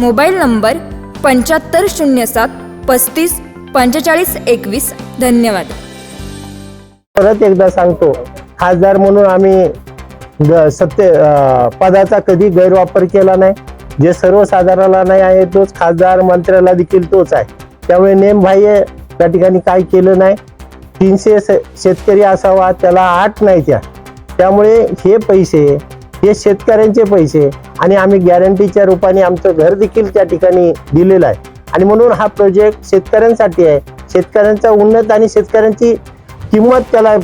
mobile number पंच्याहत्तर शून्य सात पस्तीस पंचेचाळीस एकवीस. धन्यवाद. परत एकदा सांगतो खासदार म्हणून आम्ही सत्य पदाचा कधी गैरवापर केला नाही. जे सर्वसाधारणाला नाही आहे तोच खासदार मंत्र्याला देखील तोच आहे. त्यामुळे नेमबाह्य त्या ठिकाणी काय केलं नाही. तीनशे शेतकरी असावा त्याला आठ नाही त्या. त्यामुळे हे पैसे हे शेतकऱ्यांचे पैसे आणि आम्ही गॅरंटीच्या रूपाने आमचं घर देखील त्या ठिकाणी दिलेलं आहे. आणि म्हणून हा प्रोजेक्ट शेतकऱ्यांसाठी आहे. शेतकऱ्यांचा उन्नत आणि शेतकऱ्यांची किंमत त्याला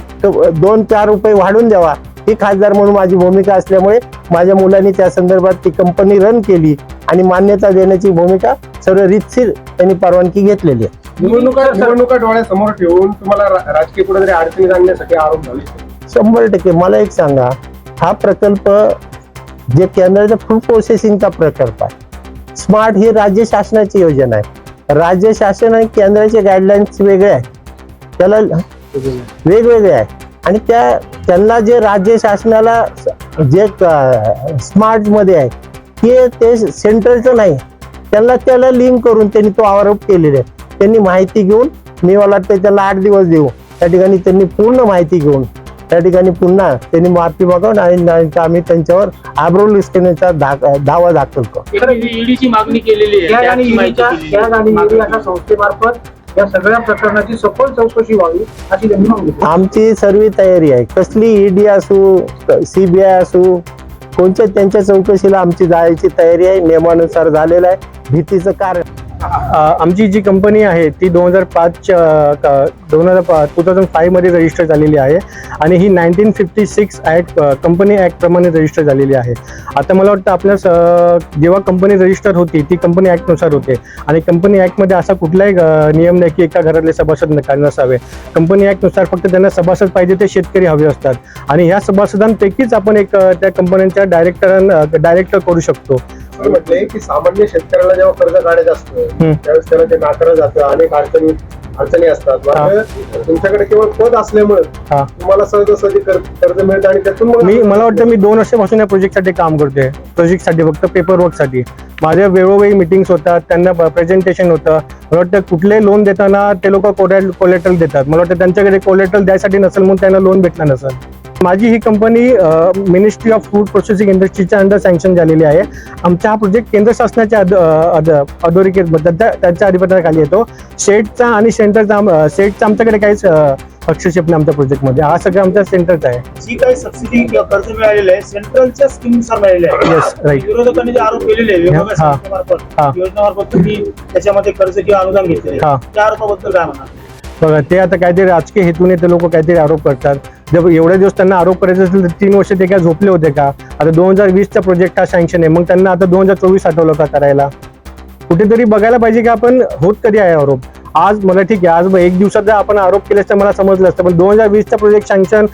दोन चार रुपये वाढवून द्यावा ही खासदार म्हणून माझी भूमिका असल्यामुळे माझ्या मुलांनी त्या संदर्भात ती कंपनी रन केली आणि मान्यता देण्याची भूमिका सर्व रितशीर त्यांनी परवानगी घेतलेली आहे. निवडणुका निवडणुका डोळ्यासमोर ठेवून तुम्हाला राजकीय कुठेतरी अडचणीत आणण्यासाठी आरोप झाले. शंभर टक्के. मला एक सांगा हा प्रकल्प जे केंद्राचा फूड प्रोसेसिंगचा प्रकल्प आहे. स्मार्ट ही राज्य शासनाची योजना आहे. राज्य शासन आणि केंद्राचे गाईडलाईन्स वेगळे आहेत. त्याला वेगवेगळे आहे. आणि त्या त्यांना जे राज्य शासनाला जे स्मार्टमध्ये आहे ते ते सेंट्रलचं नाही. त्यांना त्याला लिंक करून त्यांनी तो आरोप केलेला आहे. त्यांनी माहिती घेऊन मी मला वाटतं त्याला आठ दिवस देऊ. त्या ठिकाणी त्यांनी पूर्ण माहिती घेऊन त्या ठिकाणी पुन्हा त्यांनी माफी मागवून आणि आम्ही त्यांच्यावर आब्रोल लिस्टनेचा दावा दाखल करू तर ईडीची मागणी केलेली संस्थेमार्फत या सगळ्या प्रकरणाची सखोल चौकशी व्हावी अशी त्यांनी मागणी केली. आमची सर्व तयारी आहे. कसली ईडी असू सीबीआय असू कोणत्या त्यांच्या चौकशीला आमची जायची तयारी आहे नियमानुसार झालेलं आहे. भीतीचं कारण आमची जी कंपनी आहे ती दोन हजार पाचच्या दोन हजार टू थाउजंड फाईव्हमध्ये रजिस्टर झालेली आहे आणि ही nineteen fifty six act company ॲक्टप्रमाणे register झालेली आहे. आता मला वाटतं आपल्या जेव्हा कंपनी रजिस्टर होती ती कंपनी ॲक्टनुसार होते. आणि कंपनी ॲक्टमध्ये असा कुठलाही नियम नाही की एका घरातले सभासद नसावे. कंपनी ॲक्टनुसार फक्त त्यांना सभासद पाहिजे ते शेतकरी हवे असतात. आणि ह्या सभासदांपैकीच आपण एक त्या कंपन्यांच्या डायरेक्टर डायरेक्टर करू शकतो. असं म्हटलंय की सामान्य शेतकऱ्याला जेव्हा कर्ज काढायचं असतं. त्यावेळेस त्याला ते नाकारलं जातं अनेक अडचणी अडचणी असतात. मात्र तुमच्याकडे केवळ पद असल्यामुळे हा. तुम्हाला सहजासहजी कर- कर्ज मिळतं आणि त्यातून मग- मी मला वाटतं मी दोन वर्षापासून या प्रोजेक्टसाठी काम करतोय. प्रोजेक्टसाठी फक्त पेपर वर्कसाठी माझ्या वेळोवेळी मिटिंग्स होतात त्यांना प्रेझेंटेशन होतं. मला वाटतं कुठले लोन देताना ते लोक कोलेटल देतात. मला वाटतं त्यांच्याकडे कोलेटल द्यायसाठी नसेल म्हणून त्यांना लोन भेटणार नसेल. माझी ही company ministry of food processing इंडस्ट्रीच्या अंडर सँक्शन झालेली आहे. आमचा हा प्रोजेक्ट केंद्र शासनाच्या अध- अध- अधोरेखित त्यांच्या अधिपत्याखाली येतो. स्टेटचा आणि सेंटरचा स्टेटचा आमच्याकडे काहीच अ, हस्तक्षेप नाही आमच्या प्रोजेक्टमध्ये हा सगळं आमच्या सेंटरचा आहे. जी काही सबसिडी किंवा कर्ज मिळालेलं आहे सेंट्रलच्या स्कीमनुसार मिळालेलं आहे. येस राईट विरोधकांनी जे आरोप केलेले. योजनामार्फत तुम्ही त्याच्यामध्ये कर्ज किंवा अनुदान. आहे. त्या आरोपाबद्दल काय म्हणा बघा ते आता काहीतरी राजकीय हेतूने ते लोक काहीतरी आरोप करतात. जर एवढे दिवस त्यांना आरोप करायचे असेल तर तीन वर्ष ते काय झोपले होते का? आता दोन हजार वीसचा प्रोजेक्ट हा सँक्शन आहे. मग त्यांना आता दोन हजार चोवीस आठवलं का करायला? कुठेतरी बघायला पाहिजे की आपण होत कधी आहे आरोप. आज मला ठीक आहे आज एक दिवसात जर आपण आरोप केले असतं मला समजलं असतं. पण दोन हजार वीसचा प्रोजेक्ट सँक्शन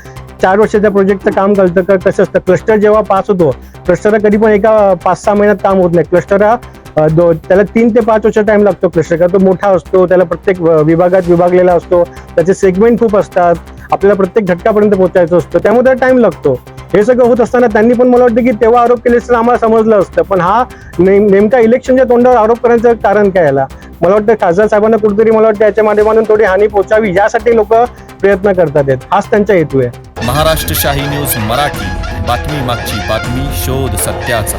चार वर्षाच्या प्रोजेक्टचं काम करतं का? कसं असतं? क्लस्टर जेव्हा पास होतो क्लस्टर कधी पण एका पाच सहा महिन्यात काम होत नाही. क्लस्टर हा दो त्याला तीन ते पाच वर्ष टाइम लागतो क्लस्टर का तो मोठा असतो त्याला प्रत्येक विभागात विभागलेला असतो. त्याचे सेगमेंट खूप असतात. आपल्याला प्रत्येक घटकापर्यंत पोहोचायचं असतं. त्यामुळे टाइम लागतो. हे सगळं होत असताना त्यांनी पण मला वाटतं की तेव्हा आरोप केले असतं आम्हाला समजलं असतं. पण हा नेम- नेमका इलेक्शनच्या तोंडावर आरोप करायचं कारण काय याला? मला वाटतं खासदार साहेबांना कुठेतरी मला वाटतं याच्या माध्यमातून थोडी हानी पोचावी यासाठी लोक प्रयत्न करतात आहेत. हाच त्यांचा हेतू आहे. महाराष्ट्र शाही न्यूज मराठी. बातमी मागची बातमी शोध सत्याचा.